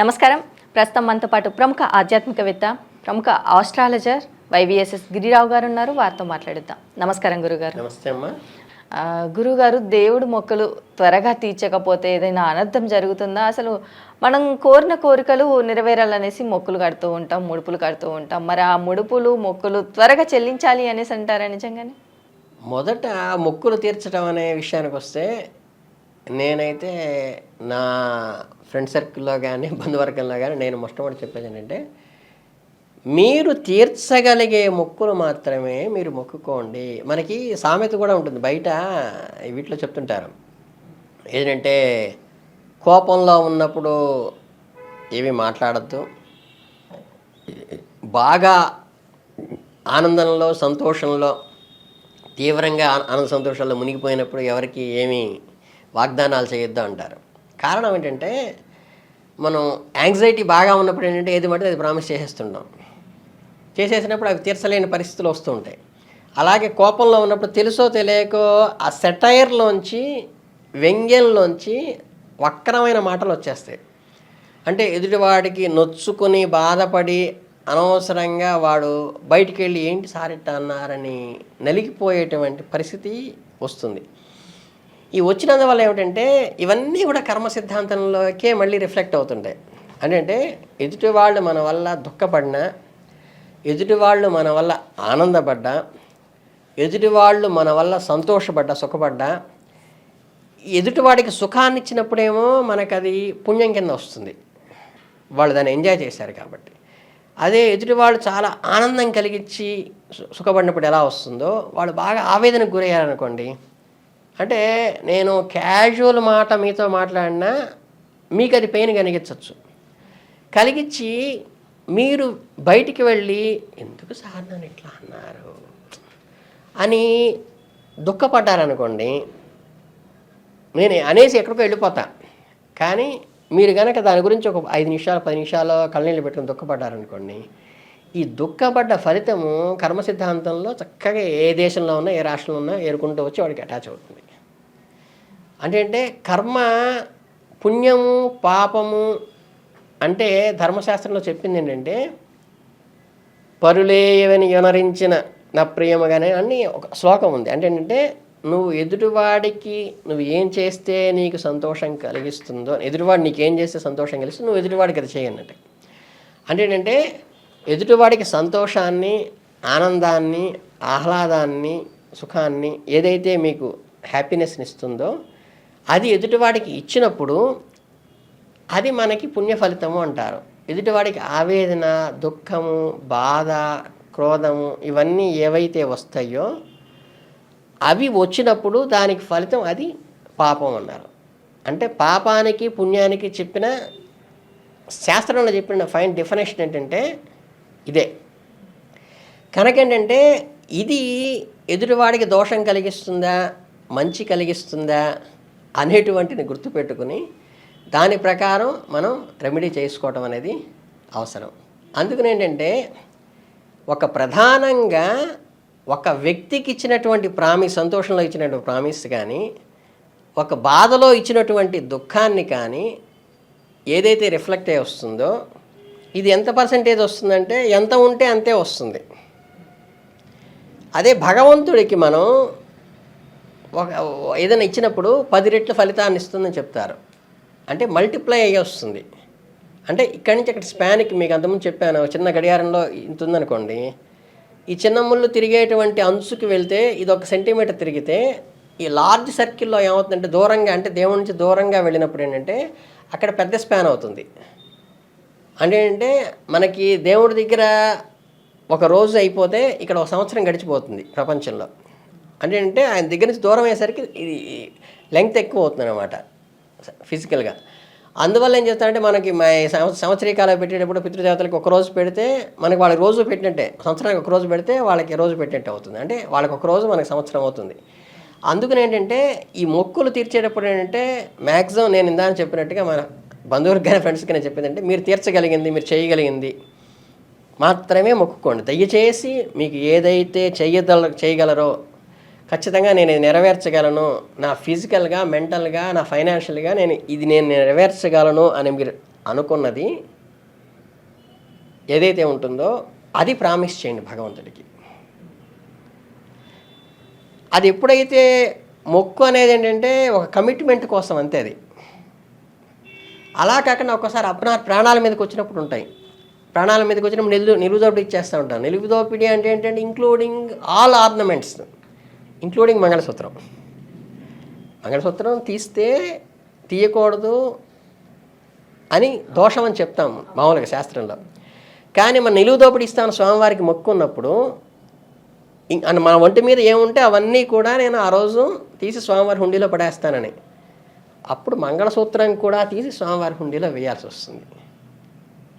నమస్కారం. ప్రస్తుతం మనతో పాటు ప్రముఖ ఆధ్యాత్మికవేత్త ప్రముఖ ఆస్ట్రాలజర్ వైవిఎస్ఎస్ గిరిరావు గారు ఉన్నారు. వారితో మాట్లాడిద్దాం. నమస్కారం గురుగారు. నమస్తే అమ్మా. గురుగారు దేవుడు మొక్కలు త్వరగా తీర్చకపోతే ఏదైనా అనర్థం జరుగుతుందా? అసలు మనం కోరిన కోరికలు నెరవేరాలనేసి మొక్కులు కడుతూ ఉంటాం ముడుపులు కడుతూ ఉంటాం. మరి ఆ ముడుపులు మొక్కులు త్వరగా చెల్లించాలి అనేసి అంటారా నిజంగానే? మొదట మొక్కులు తీర్చడం అనే విషయానికి వస్తే నేనైతే నా ఫ్రెండ్ సర్కిల్లో కానీ బంధువర్గంలో కానీ నేను మొట్టమొదటి చెప్పేది ఏంటంటే మీరు తీర్చగలిగే మొక్కులు మాత్రమే మీరు మొక్కుకోండి. మనకి సామెత కూడా ఉంటుంది. బయట వీటిలో చెప్తుంటారు. ఏంటంటే కోపంలో ఉన్నప్పుడు ఏమీ మాట్లాడద్దు. బాగా ఆనందంలో సంతోషంలో తీవ్రంగా ఆనంద సంతోషాల్లో మునిగిపోయినప్పుడు ఎవరికి ఏమీ వాగ్దానాలు చేయొద్దు అంటారు. కారణం ఏంటంటే మనం యాంగ్జైటీ బాగా ఉన్నప్పుడు ఏంటంటే ఏది పడితే అది ప్రామిస్ చేసేస్తుంటాం. చేసేసినప్పుడు అవి తీర్చలేని పరిస్థితులు వస్తూ ఉంటాయి. అలాగే కోపంలో ఉన్నప్పుడు తెలుసో తెలియకో ఆ సెటైర్లోంచి వ్యంగ్యంలోంచి వక్రమైన మాటలు వచ్చేస్తాయి. అంటే ఎదుటివాడికి నొచ్చుకుని బాధపడి అనవసరంగా వాడు బయటికి వెళ్ళి ఏంటి సారిట్ట అన్నారని నలిగిపోయేటువంటి పరిస్థితి వస్తుంది. ఈ వచ్చినందువల్ల ఏమిటంటే ఇవన్నీ కూడా కర్మ సిద్ధాంతంలోకే మళ్ళీ రిఫ్లెక్ట్ అవుతుంటాయి. అంటే ఎదుటి వాళ్ళు మన వల్ల దుఃఖపడినా ఎదుటి వాళ్ళు మన వల్ల ఆనందపడ్డా ఎదుటి వాళ్ళు మన వల్ల సంతోషపడ్డా సుఖపడ్డా ఎదుటివాడికి సుఖాన్ని ఇచ్చినప్పుడేమో మనకు అది పుణ్యం కింద వస్తుంది. వాళ్ళు దాన్ని ఎంజాయ్ చేశారు కాబట్టి. అదే ఎదుటి వాళ్ళు చాలా ఆనందం కలిగించి సు- సుఖపడినప్పుడు ఎలా వస్తుందో వాళ్ళు బాగా ఆవేదనకు గురయ్యారనుకోండి అంటే నేను క్యాజువల్ మాట మీతో మాట్లాడినా మీకు అది పెయిన్ కలిగించవచ్చు కలిగించి మీరు బయటికి వెళ్ళి ఎందుకు సార్ నన్ను ఇట్లా అన్నారు? అని దుఃఖపడ్డారనుకోండి నేను అనేసి ఎక్కడికో వెళ్ళిపోతా. కానీ మీరు కనుక దాని గురించి ఒక ఐదు నిమిషాలు పది నిమిషాలు కళ్ళనీళ్ళు పెట్టుకుని దుఃఖపడ్డారనుకోండి ఈ దుఃఖపడ్డ ఫలితము కర్మ సిద్ధాంతంలో చక్కగా ఏ దేశంలో ఉన్నా ఏ రాష్ట్రంలో ఉన్నా ఏరుకుంటూ వచ్చి వాడికి అటాచ్ అవుతుంది. అంటే అంటే కర్మ పుణ్యము పాపము అంటే ధర్మశాస్త్రంలో చెప్పింది ఏంటంటే పరులేయవని యునరించిన నా ప్రియమగానే అని ఒక శ్లోకం ఉంది. అంటే ఏంటంటే నువ్వు ఎదుటివాడికి నువ్వు ఏం చేస్తే నీకు సంతోషం కలిగిస్తుందో ఎదుటివాడు నీకు ఏం చేస్తే సంతోషం కలిగిస్తుంది నువ్వు ఎదుటివాడికి అది చేయన్నట్టు అంటే ఏంటంటే ఎదుటివాడికి సంతోషాన్ని ఆనందాన్ని ఆహ్లాదాన్ని సుఖాన్ని ఏదైతే మీకు హ్యాపీనెస్ని ఇస్తుందో అది ఎదుటివాడికి ఇచ్చినప్పుడు అది మనకి పుణ్య ఫలితము అంటారు. ఎదుటివాడికి ఆవేదన దుఃఖము బాధ క్రోధము ఇవన్నీ ఏవైతే వస్తాయో అవి వచ్చినప్పుడు దానికి ఫలితం అది పాపం అన్నారు. అంటే పాపానికి పుణ్యానికి చెప్పిన శాస్త్రంలో చెప్పిన ఫైన్ డెఫినేషన్ ఏంటంటే ఇదే. కనుకేంటంటే ఇది ఎదుటివాడికి దోషం కలిగిస్తుందా మంచి కలిగిస్తుందా అనేటువంటిని గుర్తుపెట్టుకుని దాని ప్రకారం మనం రెమెడీ చేసుకోవటం అనేది అవసరం. అందుకని ఏంటంటే ఒక ప్రధానంగా ఒక వ్యక్తికి ఇచ్చినటువంటి ప్రామిస్ సంతోషంలో ఇచ్చినటువంటి ప్రామిస్ కానీ ఒక బాధలో ఇచ్చినటువంటి దుఃఖాన్ని కానీ ఏదైతే రిఫ్లెక్ట్ అయ్యి వస్తుందో ఇది ఎంత పర్సంటేజ్ వస్తుందంటే ఎంత ఉంటే అంతే వస్తుంది. అదే భగవంతుడికి మనం ఒక ఏదైనా ఇచ్చినప్పుడు పది రెట్ల ఫలితాన్ని ఇస్తుందని చెప్తారు. అంటే మల్టిప్లై అయ్యి వస్తుంది. అంటే ఇక్కడి నుంచి అక్కడ స్పాన్కి మీకు అంతకుముందు చెప్పాను చిన్న గడియారంలో ఇంత ఉందనుకోండి. ఈ చిన్న ముళ్ళు తిరిగేటువంటి అంచుకి వెళ్తే ఇది ఒక సెంటీమీటర్ తిరిగితే ఈ లార్జ్ సర్కిల్లో ఏమవుతుందంటే దూరంగా అంటే దేవుడి నుంచి దూరంగా వెళ్ళినప్పుడు ఏంటంటే అక్కడ పెద్ద స్పాన్ అవుతుంది. అంటే ఏంటంటే మనకి దేవుడి దగ్గర ఒక రోజు అయిపోతే ఇక్కడ ఒక సంవత్సరం గడిచిపోతుంది ప్రపంచంలో. అంటే అంటే ఆయన దగ్గర నుంచి దూరం అయ్యేసరికి ఇది లెంగ్త్ ఎక్కువ అవుతుంది అనమాట ఫిజికల్గా. అందువల్ల ఏం చేస్తారంటే మనకి మా సంవ- సంవత్సరీకాలు పెట్టేటప్పుడు పితృదేవతలకు ఒక రోజు పెడితే మనకి వాళ్ళకి రోజు పెట్టినట్టే సంవత్సరానికి ఒక రోజు పెడితే వాళ్ళకి రోజు పెట్టినట్టు అవుతుంది. అంటే వాళ్ళకి ఒక రోజు మనకి సంవత్సరం అవుతుంది. అందుకని ఏంటంటే ఈ మొక్కులు తీర్చేటప్పుడు ఏంటంటే మ్యాక్సిమం నేను ఇందాక చెప్పినట్టుగా మన బంధువులకు కానీ ఫ్రెండ్స్కి నేను చెప్పింది అంటే మీరు తీర్చగలిగింది మీరు చేయగలిగింది మాత్రమే మొక్కుకోండి. దయచేసి మీకు ఏదైతే చేయదల చేయగలరో ఖచ్చితంగా నేను ఇది నెరవేర్చగలను. నా ఫిజికల్గా మెంటల్గా నా ఫైనాన్షియల్గా నేను ఇది నేను నెరవేర్చగలను అని మీరు అనుకున్నది ఏదైతే ఉంటుందో అది ప్రామిస్ చేయండి భగవంతుడికి. అది ఎప్పుడైతే మొక్కు అనేది ఏంటంటే ఒక కమిట్మెంట్ కోసం అంతే అది. అలా కాకుండా ఒక్కసారి అప్నా ప్రాణాల మీదకి వచ్చినప్పుడు ఉంటాయి. ప్రాణాల మీదకి వచ్చినప్పుడు నిలు నిలుదోపిడి ఇచ్చేస్తూ ఉంటాను నిలుదోపిడి అంటే ఏంటంటే ఇంక్లూడింగ్ ఆల్ ఆర్నమెంట్స్ ఇంక్లూడింగ్ మంగళసూత్రం మంగళసూత్రం తీస్తే తీయకూడదు అని దోషం అని చెప్తాం మామూలుగా శాస్త్రంలో. కానీ మన నిలువు దోపిడి ఇస్తాను స్వామివారికి మొక్కున్నప్పుడు మన ఒంటి మీద ఏముంటే అవన్నీ కూడా నేను ఆ రోజు తీసి స్వామివారి హుండీలో పడేస్తానని. అప్పుడు మంగళసూత్రం కూడా తీసి స్వామివారి హుండీలో వేయాల్సి వస్తుంది.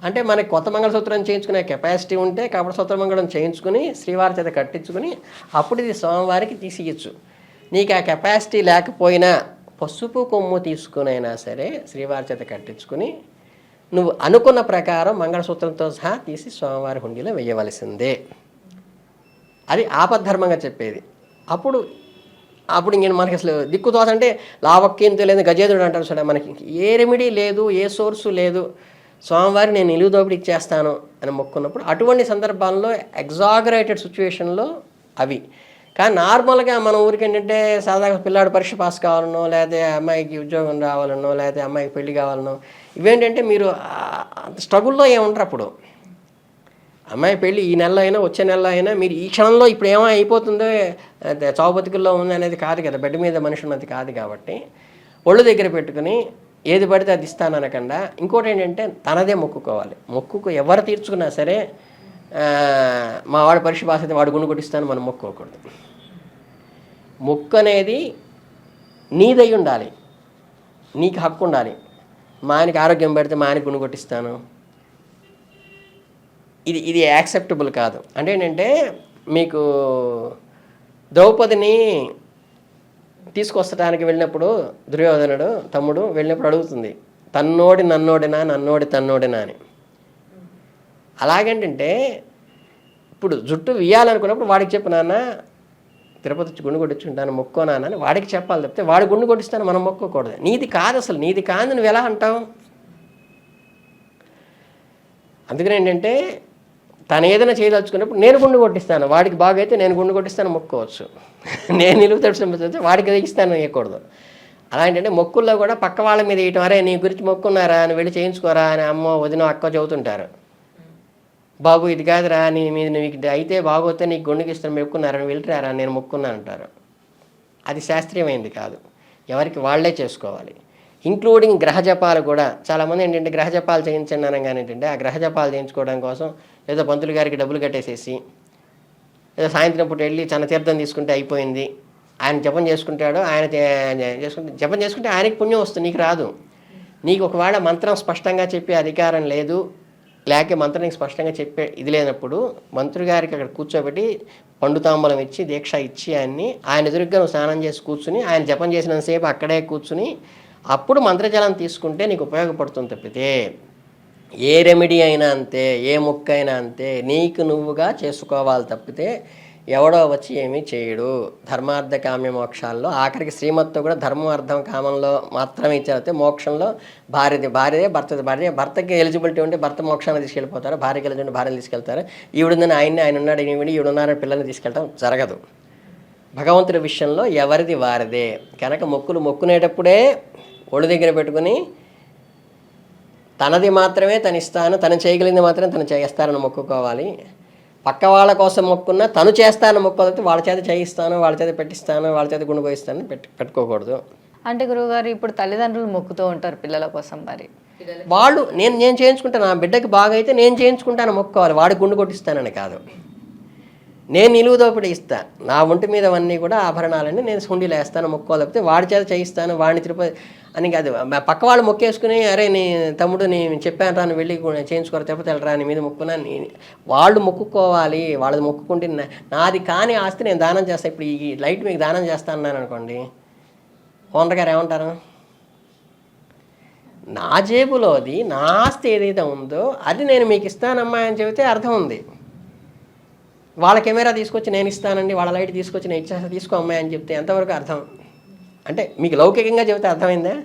అంటే మనకి కొత్త మంగళసూత్రం చేయించుకునే కెపాసిటీ ఉంటే కపట సూత్ర మంగళం చేయించుకుని శ్రీవారి చేత కట్టించుకుని అప్పుడు ఇది స్వామివారికి తీసియచ్చు నీకు ఆ కెపాసిటీ లేకపోయినా పసుపు కొమ్ము తీసుకునైనా సరే శ్రీవారి చేత కట్టించుకుని నువ్వు అనుకున్న ప్రకారం మంగళసూత్రంతో సహా తీసి స్వామివారి హుండీలో వేయవలసిందే. అది ఆపద్ధర్మంగా చెప్పేది. అప్పుడు అప్పుడు ఇంక మనకి అసలు దిక్కుతోసంటే లావక్యంతో లేదు గజేంద్రుడు అంటారు సరే మనకి ఏ రెమెడీ లేదు ఏ సోర్సు లేదు. స్వామివారి నేను నిలువు దోపిడీ ఇచ్చేస్తాను అని మొక్కున్నప్పుడు అటువంటి సందర్భాల్లో ఎగ్జాగరేటెడ్ సిచ్యువేషన్లో అవి. కానీ నార్మల్గా మన ఊరికి ఏంటంటే సాధారణ పిల్లాడు పరీక్ష పాస్ కావాలనో లేకపోతే అమ్మాయికి ఉద్యోగం రావాలనో లేకపోతే అమ్మాయికి పెళ్ళి కావాలనో ఇవేంటంటే మీరు స్ట్రగుల్లో ఏముంటారు అప్పుడు. అమ్మాయి పెళ్ళి ఈ నెలలో అయినా వచ్చే నెలలో అయినా మీరు ఈ క్షణంలో ఇప్పుడు ఏమో అయిపోతుందో చావు బతుకుల్లో ఉంది అనేది కాదు కదా బెడ్ మీద మనిషి ఉన్నది కాదు కాబట్టి ఒళ్ళు దగ్గర పెట్టుకుని ఏది పడితే అది ఇస్తాను అనకుండా ఇంకోటి ఏంటంటే తనదే మొక్కుకోవాలి. మొక్కుకు ఎవరు తీర్చుకున్నా సరే మా వాడి పరీక్ష పాస్ అయితే వాడు గుండు కొట్టిస్తాను మనం మొక్కుకోకూడదు. మొక్కు అనేది నీదై ఉండాలి. నీకు హక్కు ఉండాలి. మా ఆయనకి ఆరోగ్యం పెడితే మా ఆయనకి గుండు కొట్టిస్తాను ఇది ఇది యాక్సెప్టబుల్ కాదు. అంటే ఏంటంటే మీకు ద్రౌపదిని తీసుకొస్తడానికి వెళ్ళినప్పుడు దుర్యోధనుడు తమ్ముడు వెళ్ళినప్పుడు అడుగుతుంది తన్నోడి నన్నోడినా నన్నోడి తన్నోడినా అని. అలాగేంటంటే ఇప్పుడు జుట్టు వేయాలనుకున్నప్పుడు వాడికి చెప్పు నాన్న తిరుపతి వచ్చి గుండు కొట్టించుంటాను మొక్కో నాన్న అని వాడికి చెప్పాలి తప్పితే వాడి గుండు కొట్టిస్తాను మనం మొక్కకూడదు. నీది కాదు అసలు నీది కాదు నువ్వు ఎలా అంటావు? అందుకని ఏంటంటే తను ఏదైనా చేయదలుచుకున్నప్పుడు నేను గుండు కొట్టిస్తాను వాడికి బాగైతే నేను గుండు కొట్టిస్తాను మొక్కోవచ్చు. నేను నిలువు తడిసిన వాడికి ఇస్తాను వేయకూడదు. అలా ఏంటంటే మొక్కుల్లో కూడా పక్క వాళ్ళ మీద వేయటం అరే నీ గురించి మొక్కున్నారా? అని వెళ్ళి చేయించుకోరా? అని అమ్మో వదిన అక్క చదువుతుంటారు బాబు ఇది కాదురా నీ మీద నువ్వు అయితే బాగోతే నీకు గుండెకి ఇస్తాను మొక్కున్నారని వెళ్ళిరారా? నేను మొక్కున్నాను అంటారు. అది శాస్త్రీయమైంది కాదు. ఎవరికి వాళ్ళే చేసుకోవాలి. ఇంక్లూడింగ్ గ్రహ జపాలు కూడా చాలామంది ఏంటంటే గ్రహ జపాలు చేయించండి అనగానే ఏంటంటే ఆ గ్రహ జపాలు చేయించుకోవడం కోసం ఏదో పంతులు గారికి డబ్బులు కట్టేసేసి ఏదో సాయంత్రం పూట వెళ్ళి చాలా తీర్థం తీసుకుంటే అయిపోయింది. ఆయన జపం చేసుకుంటాడు ఆయన చేసుకుంటే జపం చేసుకుంటే ఆయనకి పుణ్యం వస్తుంది నీకు రాదు. నీకు ఒకవేళ మంత్రం స్పష్టంగా చెప్పే అధికారం లేదు లేక మంత్రం నీకు స్పష్టంగా చెప్పే ఇది లేనప్పుడు మంత్రి గారికి అక్కడ కూర్చోబెట్టి పండుతాంబలం ఇచ్చి దీక్ష ఇచ్చి ఆయన్ని ఆయన ఎదురుగ్గా నువ్వు స్నానం చేసి కూర్చుని ఆయన జపం చేసినంతసేపు అక్కడే కూర్చుని అప్పుడు మంత్రజలం తీసుకుంటే నీకు ఉపయోగపడుతుంది తప్పితే ఏ రెమెడీ అయినా అంతే ఏ ముక్క అయినా అంతే నీకు నువ్వుగా చేసుకోవాలి తప్పితే ఎవడో వచ్చి ఏమీ చేయడు. ధర్మార్థ కామ్య మోక్షాల్లో ఆఖరికి శ్రీమత్తో కూడా ధర్మం అర్థం కామంలో మాత్రమే ఇచ్చారైతే మోక్షంలో భార్యది భార్యదే భర్తది భార్య భర్తకి ఎలిజిబిలిటీ ఉంటే భర్త మోక్షాన్ని తీసుకెళ్ళిపోతారు భార్యకి ఎలిజిబిలిటీ భార్యను తీసుకెళ్తారు. ఈవిడుందని ఆయన్ని ఆయన ఉన్నాడు ఈవిడి ఈవిడున్నారని పిల్లల్ని తీసుకెళ్ళడం జరగదు. భగవంతుడి విషయంలో ఎవరిది వారిదే? కనుక మొక్కులు మొక్కునేటప్పుడే ఒళ్ళు దగ్గర పెట్టుకుని తనది మాత్రమే తను ఇస్తాను తను చేయగలిగింది మాత్రమే తను చేస్తానని మొక్కుకోవాలి. పక్క వాళ్ళ కోసం మొక్కున్నా తను చేస్తానని మొక్కోదైతే వాళ్ళ చేత చేయిస్తాను వాళ్ళ చేత పెట్టిస్తాను వాళ్ళ చేత గుండు పోయిస్తాను పెట్టి పెట్టుకోకూడదు. అంటే గురువుగారు ఇప్పుడు తల్లిదండ్రులు మొక్కుతూ ఉంటారు పిల్లల కోసం మరి. వాళ్ళు నేను నేను చేయించుకుంటాను నా బిడ్డకి బాగా అయితే నేను చేయించుకుంటాను మొక్కోవాలి వాడి గుండు కొట్టిస్తానని కాదు. నేను నిలువు దోపిడీ ఇస్తా. నా ఒంటి మీద అవన్నీ కూడా ఆభరణాలన్నీ నేను హుండీలో వేస్తాను మొక్కో తప్పితే వాడి చేత చేయిస్తాను వాడిని తిరుపతి అని కాదు. పక్క వాళ్ళు మొక్కేసుకుని అరే నీ తమ్ముడు నీ చెప్పాను రాను వెళ్ళి చేయించుకోరు తిరుపతి వెళ్ళరా నీ మీద మొక్కున్నా నీ వాళ్ళు మొక్కుకోవాలి. వాళ్ళది మొక్కుకుంటే నాది కాని ఆస్తి నేను దానం చేస్తాను ఇప్పుడు ఈ లైట్ మీకు దానం చేస్తాను అన్నాను అనుకోండి ఓనర్ గారు ఏమంటారు? నా జేబులోది నా ఆస్తి ఏదైతే ఉందో అది నేను మీకు ఇస్తానమ్మా అని చెబితే అర్థం ఉంది. వాళ్ళ కెమెరా తీసుకొచ్చి నేను ఇస్తానండి వాళ్ళ లైట్ తీసుకొచ్చి నేను ఇచ్చేస్తా తీసుకో అమ్మాయి అని చెప్తే ఎంతవరకు అర్థం? అంటే మీకు లౌకికంగా చెబితే అర్థమైందా?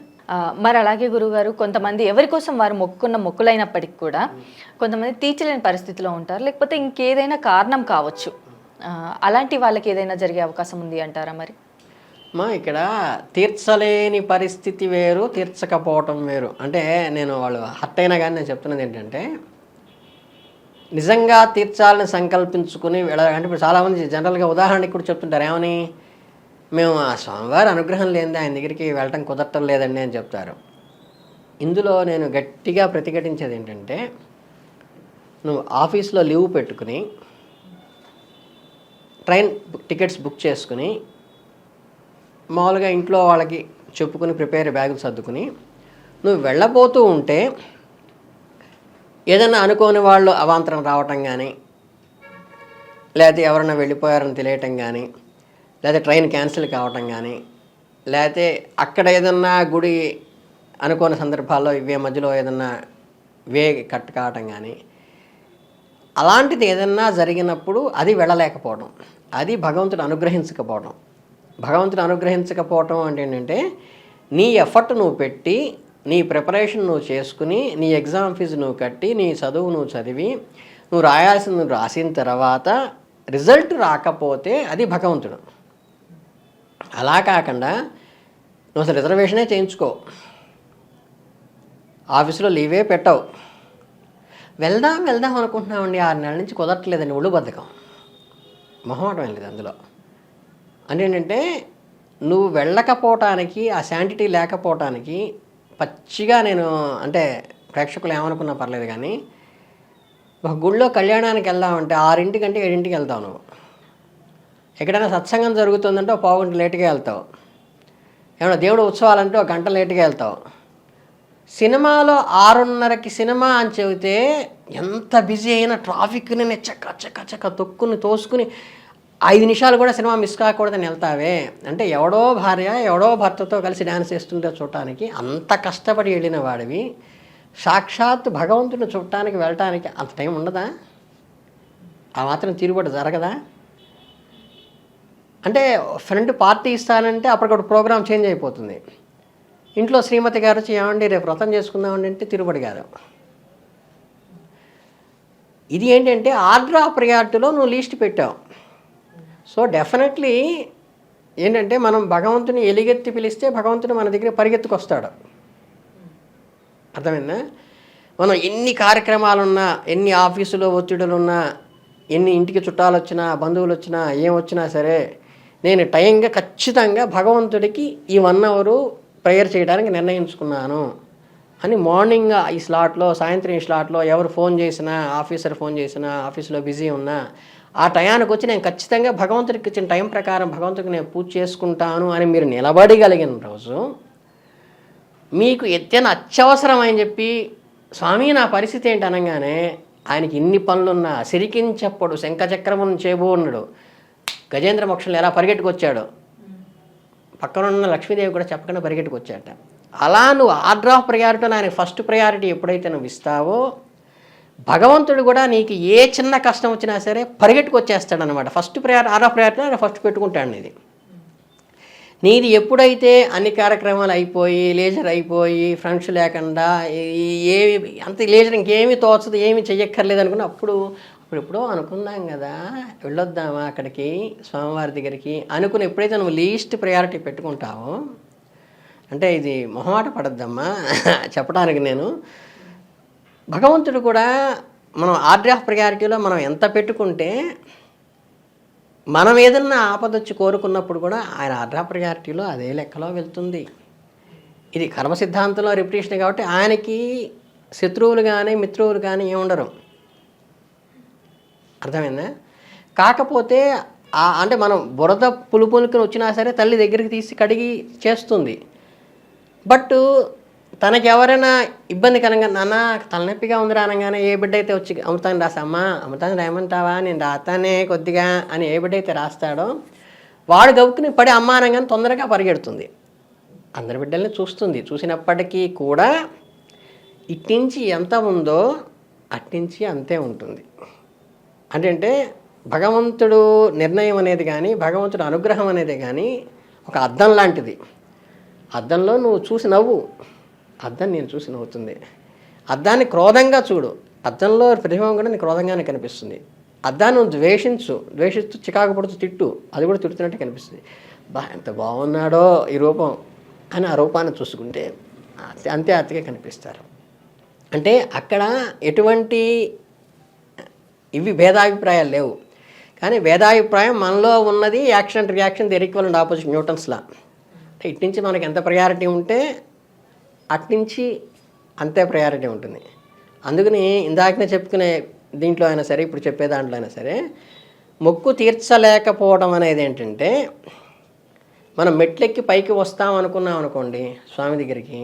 మరి అలాగే గురుగారు కొంతమంది ఎవరి కోసం వారు మొక్కుకున్న మొక్కులైనప్పటికీ కూడా కొంతమంది తీర్చలేని పరిస్థితిలో ఉంటారు. లేకపోతే ఇంకేదైనా కారణం కావచ్చు. అలాంటి వాళ్ళకి ఏదైనా జరిగే అవకాశం ఉంది అంటారా మరి? మా ఇక్కడ తీర్చలేని పరిస్థితి వేరు తీర్చకపోవటం వేరు. అంటే నేను వాళ్ళు హర్ట్ అయినా కానీ నేను చెప్తున్నది ఏంటంటే నిజంగా తీర్చాలని సంకల్పించుకుని వెళ్ళాలి. అంటే ఇప్పుడు చాలామంది జనరల్గా ఉదాహరణకి కూడా చెప్తుంటారు ఏమని? మేము ఆ స్వామివారి అనుగ్రహం లేనిదే ఆయన దగ్గరికి వెళ్ళటం కుదరటం లేదండి అని చెప్తారు. ఇందులో నేను గట్టిగా ప్రతిఘటించేది ఏంటంటే నువ్వు ఆఫీస్లో లీవ్ పెట్టుకుని ట్రైన్ టికెట్స్ బుక్ చేసుకుని మామూలుగా ఇంట్లో వాళ్ళకి చెప్పుకుని ప్రిపేర్ బ్యాగులు సర్దుకుని నువ్వు వెళ్ళబోతూ ఉంటే ఏదైనా అనుకోని వాళ్ళు అవాంతరం రావటం కానీ లేకపోతే ఎవరైనా వెళ్ళిపోయారని తెలియటం కానీ లేకపోతే ట్రైన్ క్యాన్సిల్ కావటం కానీ లేకపోతే అక్కడ ఏదన్నా గుడి అనుకోని సందర్భాల్లో ఇవే మధ్యలో ఏదన్నా వే కట్ కావటం కానీ అలాంటిది ఏదన్నా జరిగినప్పుడు అది వెళ్ళలేకపోవడం. అది భగవంతుడు అనుగ్రహించకపోవడం. భగవంతుడు అనుగ్రహించకపోవటం అంటే ఏంటంటే నీ ఎఫర్ట్ నువ్వు పెట్టి నీ ప్రిపరేషన్ నువ్వు చేసుకుని నీ ఎగ్జామ్ ఫీజు నువ్వు కట్టి నీ చదువు నువ్వు చదివి నువ్వు రాయాల్సింది నువ్వు రాసిన తర్వాత రిజల్ట్ రాకపోతే అది భగవంతుడు. అలా కాకుండా నువ్వు అసలు రిజర్వేషనే చేయించుకో. ఆఫీసులో లీవే పెట్టవు. వెళ్దాం వెళ్దాం అనుకుంటున్నామండి. ఆరు నెలల నుంచి కుదరట్లేదండి. ఒళ్ళు బద్ధకం. మొహమాటం లేదు అందులో. అంటే ఏంటంటే నువ్వు వెళ్ళకపోవటానికి ఆ శాంటిటీ లేకపోవటానికి పచ్చిగా నేను అంటే ప్రేక్షకులు ఏమనుకున్నా పర్లేదు కానీ ఒక గుళ్ళో కళ్యాణానికి వెళ్దామంటే ఆరింటికంటే ఏడింటికి వెళ్తావు నువ్వు. ఎక్కడైనా సత్సంగం జరుగుతుందంటే ఒక పావు గంట లేటుగా వెళ్తావు. ఏమైనా దేవుడు ఉత్సవాలంటే ఒక గంట లేటుగా వెళ్తావు. సినిమాలో ఆరున్నరకి సినిమా అని చెబితే ఎంత బిజీ అయినా ట్రాఫిక్ని నేను చక్క చక్క చక్క తొక్కుని తోసుకుని ఐదు నిమిషాలు కూడా సినిమా మిస్ కాకూడదని వెళ్తావే. అంటే ఎవడో భార్య ఎవడో భర్తతో కలిసి డ్యాన్స్ చేస్తుంటే చూడటానికి అంత కష్టపడి వెళ్ళిన వాడివి. సాక్షాత్ భగవంతుని చూడటానికి వెళ్ళటానికి అంత టైం ఉండదా? ఆ మాత్రం తిరుగుబాటు జరగదా? అంటే ఫ్రెండ్ పార్టీ ఇస్తానంటే అప్పటికప్పుడు ప్రోగ్రామ్ చేంజ్ అయిపోతుంది. ఇంట్లో శ్రీమతి గారు వచ్చి ఏమండి రేపు వ్రతం చేసుకుందామండి అంటే తిరుపతి కాదు. ఇది ఏంటంటే ఆర్డర్ ఆఫ్ ప్రియారిటీలో నువ్వు లీస్ట్ పెట్టావు. సో డెఫినెట్లీ ఏంటంటే మనం భగవంతుని ఎలిగెత్తి పిలిస్తే భగవంతుడు మన దగ్గర పరిగెత్తుకొస్తాడు. అర్థమైందా? మనం ఎన్ని కార్యక్రమాలున్నా ఎన్ని ఆఫీసులో ఒత్తిడులున్నా ఎన్ని ఇంటికి చుట్టాలు వచ్చినా బంధువులు వచ్చినా ఏం వచ్చినా సరే నేను టైంగా ఖచ్చితంగా భగవంతుడికి ఈ వన్ అవరు ప్రేయర్ చేయడానికి నిర్ణయించుకున్నాను అని మార్నింగ్ ఈ స్లాట్లో సాయంత్రం ఈ స్లాట్లో ఎవరు ఫోన్ చేసినా ఆఫీసర్ ఫోన్ చేసినా ఆఫీస్లో బిజీ ఉన్నా ఆ టయానికి వచ్చి నేను ఖచ్చితంగా భగవంతుడికి ఇచ్చిన టైం ప్రకారం భగవంతుడికి నేను పూజ చేసుకుంటాను అని మీరు నిలబడగలిగిన రోజు మీకు ఎత్తైన అత్యవసరం అని చెప్పి స్వామి నా పరిస్థితి ఏంటి అనగానే ఆయనకి ఇన్ని పనులున్నా సిరికించప్పుడు శంఖచక్రమును చేయబోన్నాడు గజేంద్ర మోక్షంలో ఎలా పరిగెట్టుకొచ్చాడు? పక్కనున్న లక్ష్మీదేవి కూడా చెప్పకుండా పరిగెట్టుకొచ్చాట అలా నువ్వు ఆర్డర్ ఆఫ్ ప్రయారిటీ ఆయన ఫస్ట్ ప్రయారిటీ ఎప్పుడైతే నువ్వు ఇస్తావో భగవంతుడు కూడా నీకు ఏ చిన్న కష్టం వచ్చినా సరే పరిగెట్టుకొచ్చేస్తాడు అనమాట ఫస్ట్ ప్రయారి ఆరో ప్రయారిటీ ఆయన ఫస్ట్ పెట్టుకుంటాడు ఇది నీది ఎప్పుడైతే అన్ని కార్యక్రమాలు అయిపోయి లేజర్ అయిపోయి ఫ్రెండ్స్ లేకుండా ఏమి అంత లేజర్ ఇంకేమీ తోచదు ఏమీ చెయ్యక్కర్లేదు అనుకున్న అప్పుడు అప్పుడు ఎప్పుడో అనుకున్నాం కదా వెళ్ళొద్దామా అక్కడికి స్వామివారి దగ్గరికి అనుకుని ఎప్పుడైతే నువ్వు లీస్ట్ ప్రయారిటీ పెట్టుకుంటావో అంటే ఇది మొహమాట పడద్దమ్మా చెప్పడానికి నేను భగవంతుడు కూడా మనం ఆర్డర్ ఆఫ్ ప్రయారిటీలో మనం ఎంత పెట్టుకుంటే మనం ఏదన్నా ఆపదొచ్చి కోరుకున్నప్పుడు కూడా ఆయన ఆర్డర్ ఆఫ్ ప్రయారిటీలో అదే లెక్కలో వెళ్తుంది. ఇది కర్మ సిద్ధాంతంలో రిపిటేషన్ కాబట్టి ఆయనకి శత్రువులు కానీ మిత్రువులు కానీ ఏముండరు అర్థమైందా? కాకపోతే అంటే మనం బురద పులుపులుకుని వచ్చినా సరే తల్లి దగ్గరికి తీసి కడిగి చేస్తుంది. బట్ తనకి ఎవరైనా ఇబ్బంది కలగా నాన్న తలనొప్పిగా ఉంది అనగానే ఏ బిడ్డ అయితే వచ్చి అమృతాన్ని రాసమ్మా అమృతాన్ని రాయమంటావా? నేను రాస్తానే కొద్దిగా అని ఏ బిడ్డ అయితే రాస్తాడో వాడు గవుకుని పడి అమ్మ అనగానే తొందరగా పరిగెడుతుంది. అందరి బిడ్డల్ని చూస్తుంది. చూసినప్పటికీ కూడా ఇట్టించి ఎంత ఉందో అట్టించి అంతే ఉంటుంది. అంటే భగవంతుడు నిర్ణయం అనేది కానీ భగవంతుడు అనుగ్రహం అనేది కానీ ఒక అద్దం లాంటిది. అద్దంలో నువ్వు చూసి నవ్వు. అద్దం నేను చూసి నవ్వుతుంది. అద్దాన్ని క్రోధంగా చూడు. అద్దంలో ప్రతిబింబం కూడా నీకు క్రోధంగానే కనిపిస్తుంది. అద్దాన్ని ద్వేషించు. ద్వేషిస్తూ చికాకు పడుతూ తిట్టు. అది కూడా తిడుతున్నట్టు కనిపిస్తుంది. బా ఎంత బాగున్నాడో ఈ రూపం. అని ఆ రూపాన్ని చూసుకుంటే అంతే- అతిగా కనిపిస్తారు. అంటే అక్కడ ఎటువంటి ఇవి భేదాభిప్రాయాలు లేవు. కానీ భేదాభిప్రాయం మనలో ఉన్నది action reaction the and opposite Newton's law ఇటు నుంచి మనకి ఎంత ప్రయారిటీ ఉంటే అట్నుంచి అంతే ప్రయారిటీ ఉంటుంది. అందుకని ఇందాకనే చెప్పుకునే దీంట్లో అయినా సరే ఇప్పుడు చెప్పే దాంట్లో అయినా సరే మొక్కు తీర్చలేకపోవడం అనేది ఏంటంటే మనం మెట్లెక్కి పైకి వస్తాం అనుకున్నాం అనుకోండి స్వామి దగ్గరికి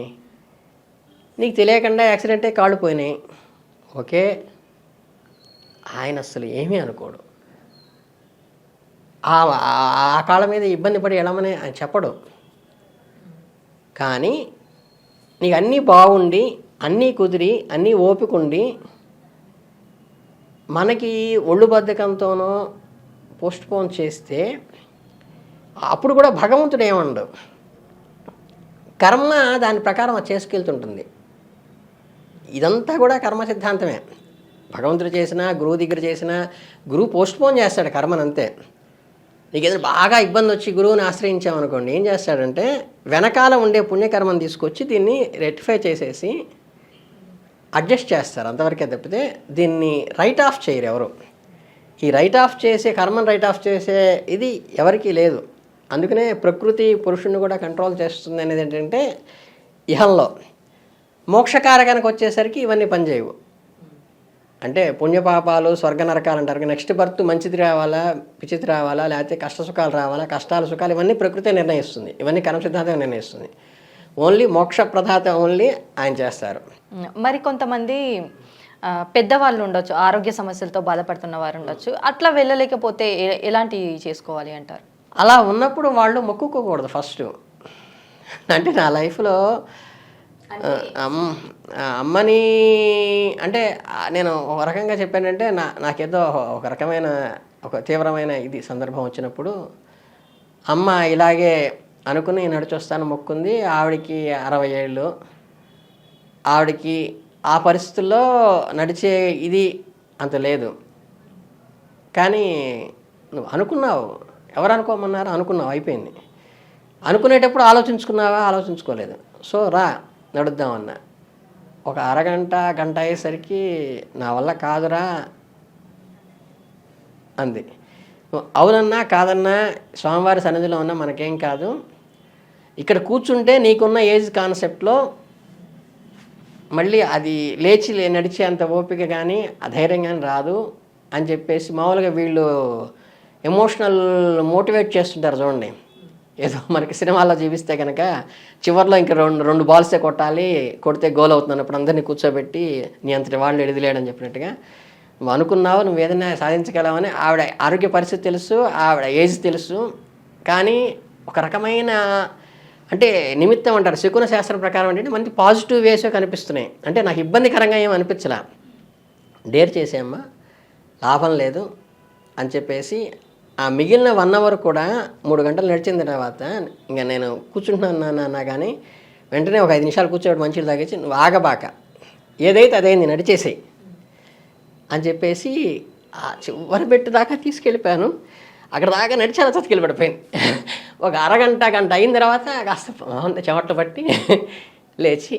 నీకు తెలియకుండా యాక్సిడెంటే కాళ్ళు పోయినాయి. ఓకే ఆయన అసలు ఏమీ అనుకోడు. ఆ ఆ కాళ్ళ మీద ఇబ్బంది పడి వెళ్ళమని ఆయన చెప్పడు. కానీ నీకు అన్నీ బాగుండి అన్నీ కుదిరి అన్నీ ఓపికండి మనకి ఒళ్ళు బద్ధకంతోనో పోస్ట్ పోన్ చేస్తే అప్పుడు కూడా భగవంతుడు ఏమండవు కర్మ దాని ప్రకారం చేసుకెళ్తుంటుంది. ఇదంతా కూడా కర్మ సిద్ధాంతమే. భగవంతుడు చేసినా గురువు దగ్గర చేసినా గురువు పోస్ట్ పోన్ చేస్తాడు కర్మనంతే. నీకు ఏదైనా బాగా ఇబ్బంది వచ్చి గురువుని ఆశ్రయించామనుకోండి ఏం చేస్తాడంటే వెనకాల ఉండే పుణ్యకర్మను తీసుకొచ్చి దీన్ని రెక్టిఫై చేసేసి అడ్జస్ట్ చేస్తారు. అంతవరకే తప్పితే దీన్ని రైట్ ఆఫ్ చేయరు ఎవరు. ఈ రైట్ ఆఫ్ చేసే కర్మను రైట్ ఆఫ్ చేసే ఇది ఎవరికీ లేదు. అందుకనే ప్రకృతి పురుషుణ్ణి కూడా కంట్రోల్ చేస్తుంది అనేది ఏంటంటే ఇహంలో. మోక్షకారకానికి వచ్చేసరికి ఇవన్నీ పనిచేయవు. అంటే పుణ్యపాపాలు స్వర్గ నరకాలు అంటారు నెక్స్ట్ బర్త్ మంచిది రావాలా పిచ్చిది రావాలా లేకపోతే కష్ట సుఖాలు రావాలా కష్టాలు సుఖాలు ఇవన్నీ ప్రకృతి నిర్ణయిస్తుంది. ఇవన్నీ కర్మ సిద్ధాంతం నిర్ణయిస్తుంది. ఓన్లీ మోక్ష ప్రధాత ఓన్లీ ఆయన చేస్తారు. మరి కొంతమంది పెద్దవాళ్ళు ఉండొచ్చు ఆరోగ్య సమస్యలతో బాధపడుతున్న వారు ఉండొచ్చు. అట్లా వెళ్ళలేకపోతే ఎ- ఎలాంటివి చేసుకోవాలి అంటారు? అలా ఉన్నప్పుడు వాళ్ళు మొక్కుకోకూడదు ఫస్ట్ అంటే నా లైఫ్లో అమ్మని అంటే నేను ఒక రకంగా చెప్పానంటే నా నాకేదో ఒక రకమైన ఒక తీవ్రమైన ఇది సందర్భం వచ్చినప్పుడు అమ్మ ఇలాగే అనుకుని నడిచొస్తాను మొక్కుంది ఆవిడకి అరవై ఏళ్ళు. ఆవిడకి ఆ పరిస్థితుల్లో నడిచే ఇది అంత లేదు. కానీ నువ్వు అనుకున్నావు ఎవరు అనుకోమన్నారు? అనుకున్నావు అయిపోయింది. అనుకునేటప్పుడు ఆలోచించుకున్నావా? ఆలోచించుకోలేదు. సో రా నడుద్దామన్నా. ఒక అరగంట గంట అయ్యేసరికి నా వల్ల కాదురా అంది. అవునన్నా కాదన్నా స్వామివారి సన్నిధిలో ఉన్నా మనకేం కాదు. ఇక్కడ కూర్చుంటే నీకున్న ఏజ్ కాన్సెప్ట్లో మళ్ళీ అది లేచి లే- నడిచేంత ఓపిక కానీ ఆ ధైర్యం కానీ రాదు అని చెప్పేసి మామూలుగా వీళ్ళు ఎమోషనల్ మోటివేట్ చేస్తుంటారు చూడండి. ఏదో మనకి సినిమాల్లో చూపిస్తే కనుక చివర్లో ఇంకా రెండు రెండు బాల్సే కొట్టాలి కొడితే గోల్ అవుతున్నాను అన్నప్పుడు అందరినీ కూర్చోబెట్టి నీ అంతటి వాళ్ళు ఎడిదిలేడని చెప్పినట్టుగా నువ్వు అనుకున్నావు నువ్వు ఏదైనా సాధించగలవని ఆవిడ ఆరోగ్య పరిస్థితి తెలుసు ఆవిడ ఏజ్ తెలుసు కానీ ఒక రకమైన అంటే నిమిత్తం అంటారు శకున శాస్త్రం ప్రకారం ఏంటంటే మంచి పాజిటివ్ వేసే కనిపిస్తున్నాయి. అంటే నాకు ఇబ్బందికరంగా ఏం అనిపించలా. డేర్ చేసేయమ్మా లాభం లేదు అని చెప్పేసి ఆ మిగిలిన వన్ అవర్ కూడా మూడు గంటలు నడిచిన తర్వాత ఇంకా నేను కూర్చుంటున్నాను నాన్న అన్నా కానీ వెంటనే ఒక ఐదు నిమిషాలు కూర్చోవడం మంచిది తాగేసి నువ్వు ఆగబాక. ఏదైతే అదైంది నడిచేసేయి అని చెప్పేసి ఆ చివరి పెట్టు దాకా తీసుకెళ్ళిపోయాను. అక్కడ దాకా నడిచాను చతికెళ్ళి పడిపోయింది ఒక అరగంట గంట అయిన తర్వాత కాస్త మొహం చెమట్లు పట్టి లేచి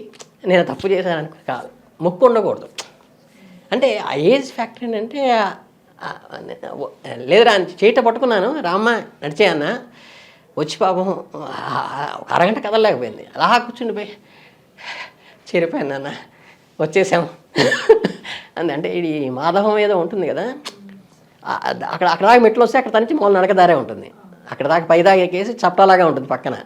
నేను తప్పు చేశాను అనుకో కాదు మొక్కు ఉండకూడదు. అంటే ఆ ఏజ్ ఫ్యాక్టర్ ఏంటంటే లేదురా అని పట్టుకున్నాను రామ్మ నడిచేయన్న వచ్చి పాపం ఒక అరగంట కదలలేకపోయింది. అలా కూర్చుండిపోయి చేరిపోయాను అన్న వచ్చేసాము. అందంటే అంటే ఇది మాధవం ఏదో ఉంటుంది కదా. అక్కడ అక్కడ దాకా మెట్లు వస్తే అక్కడ తనిచి మూల నడకదారే ఉంటుంది. అక్కడ దాకా పై దాకా ఎక్కేసి చప్టాలాగా ఉంటుంది పక్కన.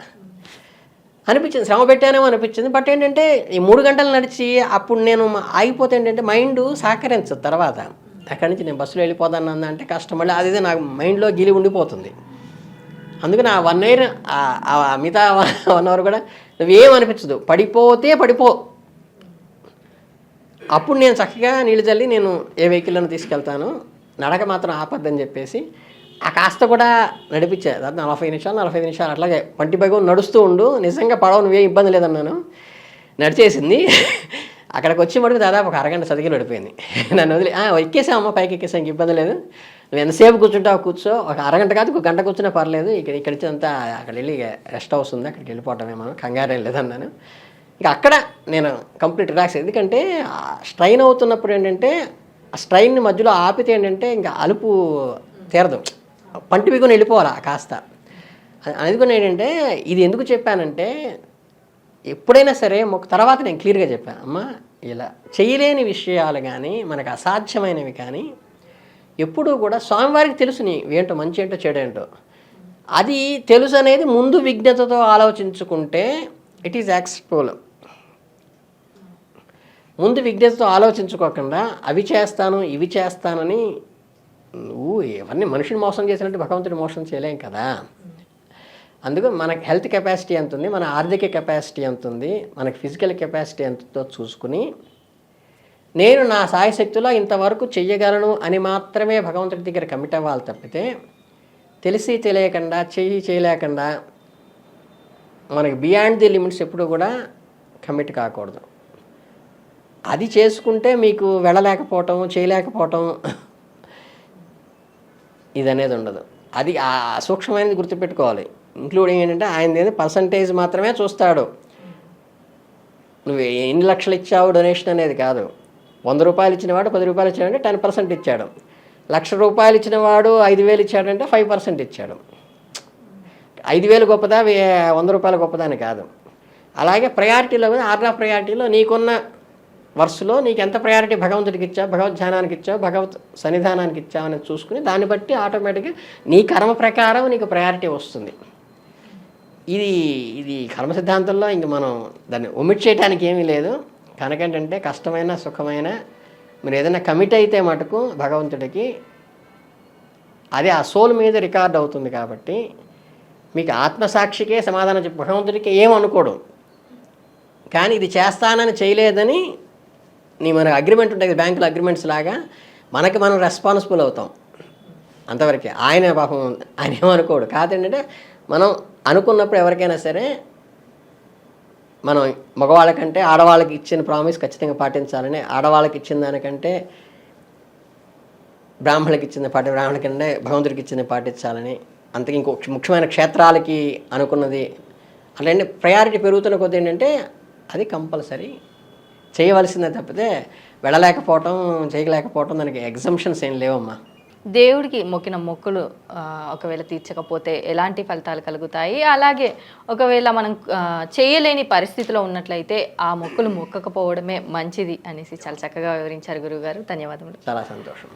అనిపించింది శ్రమ పెట్టానేమో అనిపించింది. బట్ ఏంటంటే ఈ మూడు గంటలు నడిచి అప్పుడు నేను ఆగిపోతే ఏంటంటే మైండ్ సహకరించదు తర్వాత. అక్కడి నుంచి నేను బస్సులో వెళ్ళిపోతాను అంటే కష్టం. మళ్ళీ అదే నాకు మైండ్లో గిలి ఉండిపోతుంది. అందుకని ఆ వన్ ఇయర్ ఆ మిగతా వన్ అవర్ కూడా నువ్వేం అనిపించదు. పడిపోతే పడిపో. అప్పుడు నేను చక్కగా నీళ్ళు చల్లి నేను ఏ వెహికల్లను తీసుకెళ్తాను. నడక మాత్రం ఆపద్దని చెప్పేసి ఆ కాస్త కూడా నడిపించే. దాదాపు నలభై నిమిషాలు నలభై నిమిషాలు అట్లాగే పంటి బైగం నడుస్తూ ఉండు. నిజంగా పడవ నువ్వే ఇబ్బంది లేదన్నాను. నడిచేసింది. అక్కడికి వచ్చి మటుకు దాదాపు ఒక అరగంట చదివి నడిపోయింది నన్ను వదిలి "ఆ, ఎక్కేసామమ్మా పైకి ఎక్కేసాం ఇబ్బంది లేదు. నువ్వు ఎంతసేపు కూర్చుంటావు కూర్చో. ఒక అరగంట కాదు ఒక గంట కూర్చున్నా పర్లేదు. ఇక్కడ ఇక్కడ నుంచి అంతా అక్కడ వెళ్ళి రెస్ట్ హౌస్ ఉంది అక్కడికి వెళ్ళిపోవటమే మనం కంగారేం లేదన్నాను ఇక అక్కడ నేను కంప్లీట్ రిలాక్స్ ఎందుకంటే స్ట్రైన్ అవుతున్నప్పుడు ఏంటంటే ఆ స్ట్రైన్ మధ్యలో ఆపితే ఏంటంటే ఇంకా అలుపు తీరదు. పంటి బిగుని వెళ్ళిపోవాలా కాస్త. అనేది అందుకని ఏంటంటే ఇది ఎందుకు చెప్పానంటే ఎప్పుడైనా సరే ఒక తర్వాత నేను క్లియర్గా చెప్పాను అమ్మ ఇలా చేయలేని విషయాలు కానీ మనకు అసాధ్యమైనవి కానీ ఎప్పుడూ కూడా స్వామివారికి తెలుసు నీ ఏంటో మంచి ఏంటో చెడు ఏంటో. అది తెలుసు అనేది ముందు విజ్ఞతతో ఆలోచించుకుంటే ఇట్ ఈజ్ యాక్సెప్టబుల్ ముందు విజ్ఞతతో ఆలోచించుకోకుండా అవి చేస్తాను ఇవి చేస్తానని నువ్వు ఇవన్నీ మనిషిని మోసం చేసినట్టు భగవంతుని మోసం చేయలేం కదా. అందుకు మనకు హెల్త్ కెపాసిటీ ఎంత ఉంది మన ఆర్థిక కెపాసిటీ ఎంత ఉంది మనకి ఫిజికల్ కెపాసిటీ ఎంతతో చూసుకుని నేను నా సాయశక్తిలో ఇంతవరకు చెయ్యగలను అని మాత్రమే భగవంతుడి దగ్గర కమిట్ అవ్వాలి తప్పితే తెలిసి తెలియకుండా చెయ్యి చేయలేకుండా మనకి బియాండ్ ది లిమిట్స్ ఎప్పుడు కూడా కమిట్ కాకూడదు. అది చేసుకుంటే మీకు వెళ్ళలేకపోవటం చేయలేకపోవటం ఇది అనేది ఉండదు. అది ఆ సూక్ష్మమైనది గుర్తుపెట్టుకోవాలి. ఇంక్లూడింగ్ ఏంటంటే ఆయన పర్సంటేజ్ మాత్రమే చూస్తాడు. నువ్వు ఎన్ని లక్షలు ఇచ్చావు డొనేషన్ అనేది కాదు. వంద రూపాయలు ఇచ్చినవాడు పది రూపాయలు ఇచ్చాడంటే టెన్ పర్సెంట్ ఇచ్చాడు. లక్ష రూపాయలు ఇచ్చినవాడు ఐదు వేలు ఇచ్చాడంటే ఫైవ్ పర్సెంట్ ఇచ్చాడు. ఐదు వేలు గొప్పదా వంద రూపాయలు గొప్పదా అని కాదు. అలాగే ప్రయారిటీలో కూడా ఆర్డర్ ప్రయారిటీలో నీకున్న వర్సులో నీకు ఎంత ప్రయారిటీ భగవంతుడికి ఇచ్చావు భగవద్ ధ్యానానికి ఇచ్చావు భగవత్ సన్నిధానానికి ఇచ్చావు అనేది చూసుకుని దాన్ని బట్టి ఆటోమేటిక్గా నీ కర్మ ప్రకారం నీకు ప్రయారిటీ వస్తుంది. ఇది ఇది కర్మ సిద్ధాంతంలో ఇంక మనం దాన్ని ఒమిట్ చేయడానికి ఏమీ లేదు. కనుకంటే కష్టమైన సుఖమైన మీరు ఏదైనా కమిట్ అయితే మటుకు భగవంతుడికి అదే ఆ సోల్ మీద రికార్డ్ అవుతుంది కాబట్టి మీకు ఆత్మసాక్షికే సమాధానం చెప్పి భగవంతుడికి ఏం కానీ ఇది చేస్తానని చేయలేదని నీ మన అగ్రిమెంట్ ఉంటుంది బ్యాంకులో అగ్రిమెంట్స్ లాగా మనకి మనం రెస్పాన్సిబుల్ అవుతాం. అంతవరకే. ఆయన పాపం ఆయన ఏమనుకోడు. కాదంటే మనం అనుకున్నప్పుడు ఎవరికైనా సరే మనం మగవాళ్ళకంటే ఆడవాళ్ళకి ఇచ్చిన ప్రామిస్ ఖచ్చితంగా పాటించాలని ఆడవాళ్ళకి ఇచ్చిన దానికంటే బ్రాహ్మణులకి ఇచ్చిన పాటి బ్రాహ్మణులకంటే భగవంతుడికి ఇచ్చింది పాటించాలని అంతకు ఇంకో ముఖ్యమైన క్షేత్రాలకి అనుకున్నది. అట్లంటే ప్రయారిటీ పెరుగుతున్న కొద్ది ఏంటంటే అది కంపల్సరీ చేయవలసిందే తప్పితే వెళ్ళలేకపోవటం చేయలేకపోవటం దానికి ఎగ్జంప్షన్స్ ఏం లేవమ్మా. దేవుడికి మొక్కిన మొక్కులు ఒకవేళ తీర్చకపోతే ఎలాంటి ఫలితాలు కలుగుతాయి? అలాగే ఒకవేళ మనం చేయలేని పరిస్థితిలో ఉన్నట్లయితే ఆ మొక్కులు మొక్కకపోవడమే మంచిది అనేసి చాలా చక్కగా వివరించారు గురువుగారు. ధన్యవాదములు. చాలా సంతోషం.